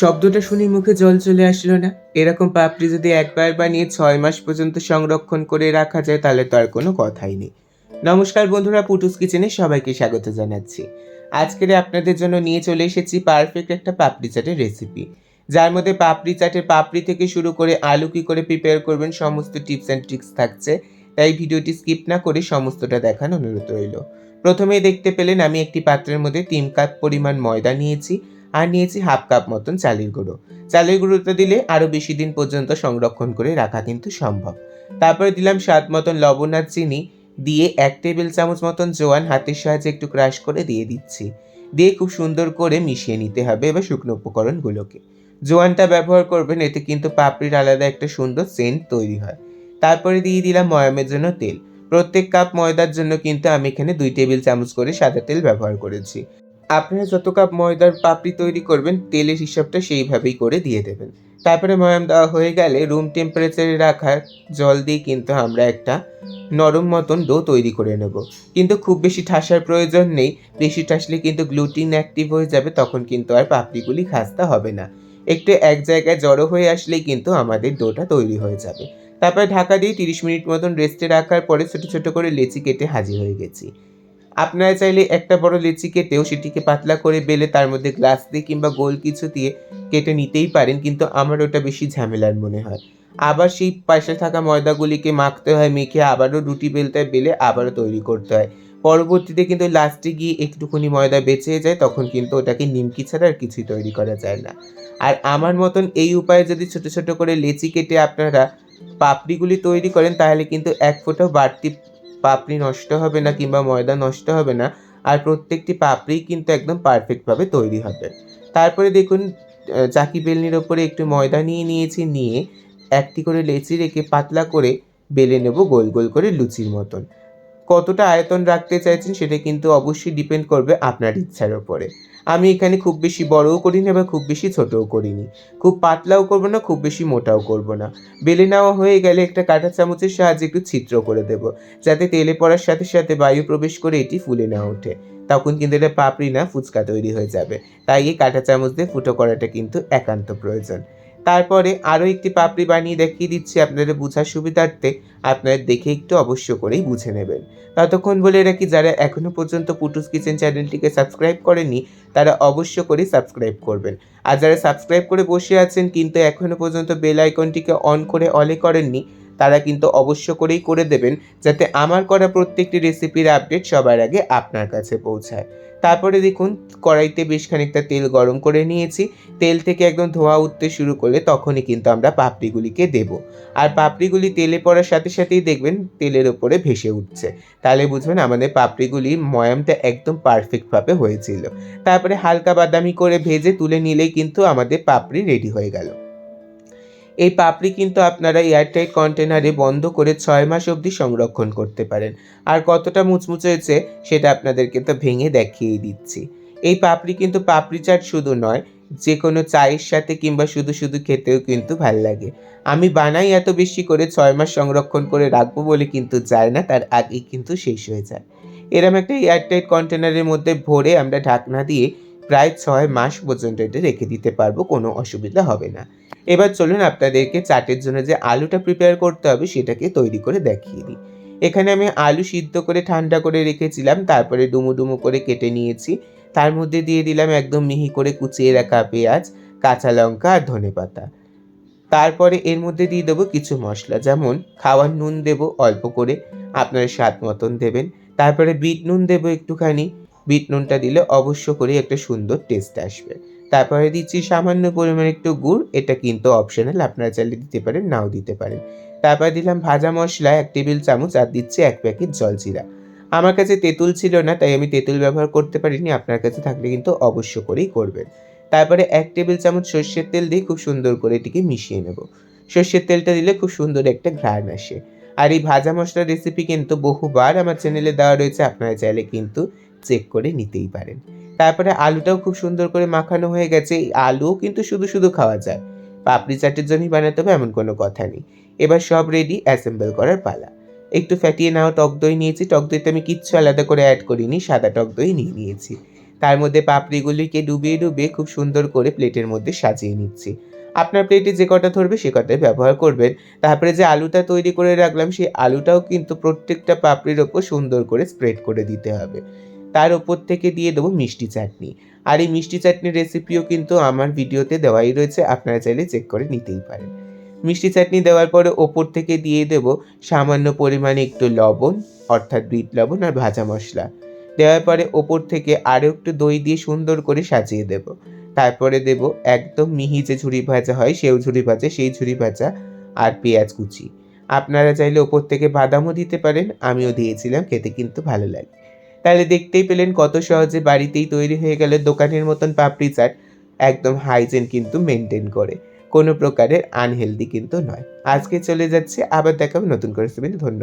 শব্দটা শুনে মুখে জল চলে আসলো না। এরকম পাপড়ি যদি একবার বানিয়ে ছয় মাস পর্যন্ত সংরক্ষণ করে রাখা যায়, তাহলে তো আর কোনো কথাই নেই। নমস্কার বন্ধুরা, পুটুস কিচেনে সবাইকে স্বাগত জানাচ্ছি। আজকের আপনাদের জন্য নিয়ে চলে এসেছি পারফেক্ট একটা পাপড়ি চাটের রেসিপি যার মধ্যে পাপড়ি চাটের পাপড়ি থেকে শুরু করে আলু কী করে প্রিপেয়ার করবেন, সমস্ত টিপস অ্যান্ড ট্রিক্স থাকছে। তাই ভিডিওটি স্কিপ না করে সমস্তটা দেখানো অনুরোধ রইল। প্রথমেই দেখতে পেলেন, আমি একটি পাত্রের মধ্যে তিন কাপ পরিমাণ ময়দা নিয়েছি। আর নিয়েছি হাফ কাপ মতন চালের গুঁড়ো। চালের গুঁড়োটা দিলে আরও বেশি দিন পর্যন্ত সংরক্ষণ করে রাখা কিন্তু সম্ভব। তারপরে দিলাম স্বাদ মতন লবণ আর চিনি দিয়ে এক টেবিল চামচ মতন জোয়ান হাতের সাহায্যে একটু ক্রাশ করে দিয়ে দিচ্ছি। দিয়ে খুব সুন্দর করে মিশিয়ে নিতে হবে এবার শুকনো উপকরণগুলোকে। জোয়ানটা ব্যবহার করবেন, এতে কিন্তু পাপড়ির আলাদা একটা সুন্দর সেন্ট তৈরি হয়। তারপরে দিয়ে দিলাম ময়ামের জন্য তেল। প্রত্যেক কাপ ময়দার জন্য কিন্তু আমি এখানে দুই টেবিল চামচ করে সাদা তেল ব্যবহার করেছি। আপনারা যত কাপ ময়দার পাপড়ি তৈরি করবেন, তেলের হিসাবটা সেইভাবেই করে দিয়ে দেবেন। তারপরে ময়াম দেওয়া হয়ে গেলে রুম টেম্পারেচারে রাখা জল দিয়ে কিন্তু আমরা একটা নরম মতন ডো তৈরি করে নেব। কিন্তু খুব বেশি ঠাসার প্রয়োজন নেই, বেশি ঠাসলে কিন্তু গ্লুটিন অ্যাক্টিভ হয়ে যাবে, তখন কিন্তু আর পাপড়িগুলি খাস্তা হবে না। একটু এক জায়গায় জড়ো হয়ে আসলেই কিন্তু আমাদের ডোটা তৈরি হয়ে যাবে। তারপরে ঢাকা দিয়ে তিরিশ মিনিট মতন রেস্টে রাখার পরে ছোটো ছোটো করে লেচি কেটে হাজির হয়ে গেছি। আপনারা চাইলে একটা বড় লিচি কেটেও সেটিকে পাতলা করে বেলে তার মধ্যে গ্লাস দিয়ে কিংবা গোল কিছু দিয়ে কেটে নিতেই পারেন, কিন্তু আমার ওটা বেশি ঝামেলার মনে হয়। আবার সেই পাশে থাকা ময়দাগুলিকে মাখতে হয়, মেখে আবারও রুটি বেলতে হয় বেলে আবারও তৈরি করতে হয়। পরবর্তীতে কিন্তু লাস্টে গিয়ে একটুখানি ময়দা বেঁচে যায়, তখন কিন্তু ওটাকে নিমকি ছাড়া আর কিছুই তৈরি করা যায় না। আর আমার মতন এই উপায়ে যদি ছোট ছোট করে লেচি কেটে আপনারা পাপড়িগুলি তৈরি করেন, তাহলে কিন্তু এক ফোঁটাও বাড়তি পাপড়ি নষ্ট হবে না কিংবা ময়দা নষ্ট হবে না, আর প্রত্যেকটি পাপড়ি কিন্তু একদম পারফেক্টভাবে তৈরি হবে। তারপরে দেখুন চাকি বেলনির ওপরে একটু ময়দা নিয়ে নিয়েছি, নিয়ে একটি করে লেচি রেখে পাতলা করে বেলে নেব গোল গোল করে লুচির মতন। কতটা আয়তন রাখতে চাইছেন সেটা কিন্তু অবশ্যই ডিপেন্ড করবে আপনার ইচ্ছার ওপরে আমি এখানে খুব বেশি বড়ও করিনি বা খুব বেশি ছোটও করিনি। খুব পাতলাও করব না, খুব বেশি মোটাও করব না। বেলে নেওয়া হয়ে গেলে একটা কাঁটা চামচের সাহায্যে একটু ছিদ্র করে দেব, যাতে তেলে পড়ার সাথে সাথে বায়ু প্রবেশ করে এটি ফুলে না ওঠে। তখন কিন্তু এটা পাপড়ি না, ফুচকা তৈরি হয়ে যাবে। তাই এই কাঁটা চামচ দিয়ে ফুটো করাটা কিন্তু একান্ত প্রয়োজন। তারপরে আরও একটি পাপড়ি বানিয়ে দেখিয়ে দিচ্ছি আপনাদের বোঝার সুবিধার্থে। আপনারা দেখে একটু অবশ্য করেই বুঝে নেবেন। ততক্ষণ বলে রাখি, যারা এখনও পর্যন্ত পুটুস কিচেন চ্যানেলটিকে সাবস্ক্রাইব করেনি তারা অবশ্য করে সাবস্ক্রাইব করবেন। আর যারা সাবস্ক্রাইব করে বসে আছেন কিন্তু এখনও পর্যন্ত বেল আইকনটিকে অন করে অলে করেননি, তারা কিন্তু অবশ্য করেই করে দেবেন, যাতে আমার করা প্রত্যেকটি রেসিপির আপডেট সবার আগে আপনার কাছে পৌঁছায়। তারপরে দেখুন, কড়াইতে বেশ খানিকটা তেল গরম করে নিয়েছি। তেল থেকে একদম ধোয়া উঠতে শুরু করলে তখনই কিন্তু আমরা পাপড়িগুলিকে দেব। আর পাপড়িগুলি তেলে পড়ার সাথে সাথেই দেখবেন, তেলের ওপরে ভেসে উঠছে। তাহলে বুঝবেন আমাদের পাপড়িগুলির ময়ামটা একদম পারফেক্টভাবে হয়েছিল। তারপরে হালকা বাদামি করে ভেজে তুলে নিলেই কিন্তু আমাদের পাপড়ি রেডি হয়ে গেল। এই পাপড়ি কিন্তু আপনারা এয়ারটাইট কন্টেনারে বন্ধ করে ছয় মাস অবধি সংরক্ষণ করতে পারেন। আর কতটা মুচমুচে হয়েছে, সেটা আপনাদেরকে তো ভেঙে দেখিয়েই দিচ্ছি। এই পাপড়ি কিন্তু পাপড়ি চাট শুধু নয় যে কোনো চায়ের সাথে কিংবা শুধু শুধু খেতেও কিন্তু ভালো লাগে। আমি বানাই এত বেশি করে ছয় মাস সংরক্ষণ করে রাখব বলে কিন্তু যায় না, তার আগেই কিন্তু শেষ হয়ে যায়। এরম একটা এয়ারটাইট কন্টেনারের মধ্যে ভরে আমরা ঢাকনা দিয়ে প্রায় ছয় মাস পর্যন্ত এটা রেখে দিতে পারব, কোনো অসুবিধা হবে না। এবার চলুন আপনাদেরকে চাটের জন্য যে আলুটা প্রিপেয়ার করতে হবে সেটাকে তৈরি করে দেখিয়ে দিই। এখানে আমি আলু সিদ্ধ করে ঠান্ডা করে রেখেছিলাম, তারপরে ডুমু ডুমু করে কেটে নিয়েছি। তার মধ্যে দিয়ে দিলাম একদম মিহি করে কুচিয়ে রাখা পেঁয়াজ, কাঁচা লঙ্কা আর ধনে পাতা। তারপরে এর মধ্যে দিয়ে দেবো কিছু মশলা, যেমন খাওয়ার নুন দেবো অল্প করে, আপনারা স্বাদ মতন দেবেন। তারপরে বিট নুন দেবো একটুখানি, বিট নুনটা দিলে অবশ্য করে একটা সুন্দর টেস্ট আসবে। তারপরে দিচ্ছি সামান্য পরিমাণে একটু গুড়। এটা কিন্তু অপশনাল আপনারা চাইলে দিতে পারেন, নাও দিতে পারেন। তারপরে দিলাম ভাজা মশলা, এক টেবিল চামচ, আর দিচ্ছি এক প্যাকেট জলজিরা। আমার কাছে তেঁতুল ছিল না, তাই আমি তেঁতুল ব্যবহার করতে পারিনি, আপনার কাছে থাকলে কিন্তু অবশ্য করেই করবেন। তারপরে এক টেবিল চামচ সর্ষের তেল দিয়ে খুব সুন্দর করে এটিকে মিশিয়ে নেব। সর্ষের তেলটা দিলে খুব সুন্দর একটা ঘ্রাণ আসে। আর এই ভাজা মশলার রেসিপি কিন্তু বহুবার আমার চ্যানেলে দেওয়া রয়েছে, আপনারা চাইলে কিন্তু চেক করে নিতেই পারেন। তারপরে আলুটাও খুব সুন্দর করে মাখানো হয়ে গেছে। এই আলুও কিন্তু শুধু শুধু খাওয়া যায়। পাপড়ি চাটের জন্যই বানাতে হবে, এমন কোনো কথা নেই। এবার সব রেডি অ্যাসেম্বল করার পালা। একটু ফ্যাটিয়ে নেওয়া টক দই নিয়েছি। টক দইতে আমি কিচ্ছু আলাদা করে অ্যাড করিনি, সাদা টক দই নিয়ে নিয়েছি। তার মধ্যে পাপড়িগুলিকে ডুবিয়ে ডুবিয়ে খুব সুন্দর করে প্লেটের মধ্যে সাজিয়ে নিচ্ছি। আপনার প্লেটে যে কটা ধরবে সে কটাই ব্যবহার করবেন। তারপরে যে আলুটা তৈরি করে রাখলাম, সেই আলুটাও কিন্তু প্রত্যেকটা পাপড়ির ওপর সুন্দর করে স্প্রেড করে দিতে হবে। তার ওপর থেকে দিয়ে দেবো মিষ্টি চাটনি। আর এই মিষ্টি চাটনির রেসিপিও কিন্তু আমার ভিডিওতে দেওয়াই রয়েছে, আপনারা চাইলে চেক করে নিতেই পারেন। মিষ্টি চাটনি দেওয়ার পরে ওপর থেকে দিয়ে দেব সামান্য পরিমাণে একটু লবণ, অর্থাৎ বিট লবণ আর ভাজা মশলা। দেওয়ার পরে ওপর থেকে আরও একটু দই দিয়ে সুন্দর করে সাজিয়ে দেব। তারপরে দেব একদম মিহি যে ঝুড়ি ভাজা হয়, সেও ঝুড়ি ভাজা, সেই ঝুড়ি ভাজা আর পেঁয়াজ কুচি। আপনারা চাইলে ওপর থেকে বাদামও দিতে পারেন, আমিও দিয়েছিলাম, খেতে কিন্তু ভালো লাগে। তাহলে দেখতেই পেলেন কত সহজে বাড়িতেই তৈরি হয়ে গেল দোকানের মতন পাপড়ি চাট। একদম হাইজিন কিন্তু মেনটেন করে। কোনো প্রকারের আনহেলদি কিন্তু নয়। আজকে চলে যাচ্ছে, আবার দেখাবো নতুন করে ধন্যবাদ।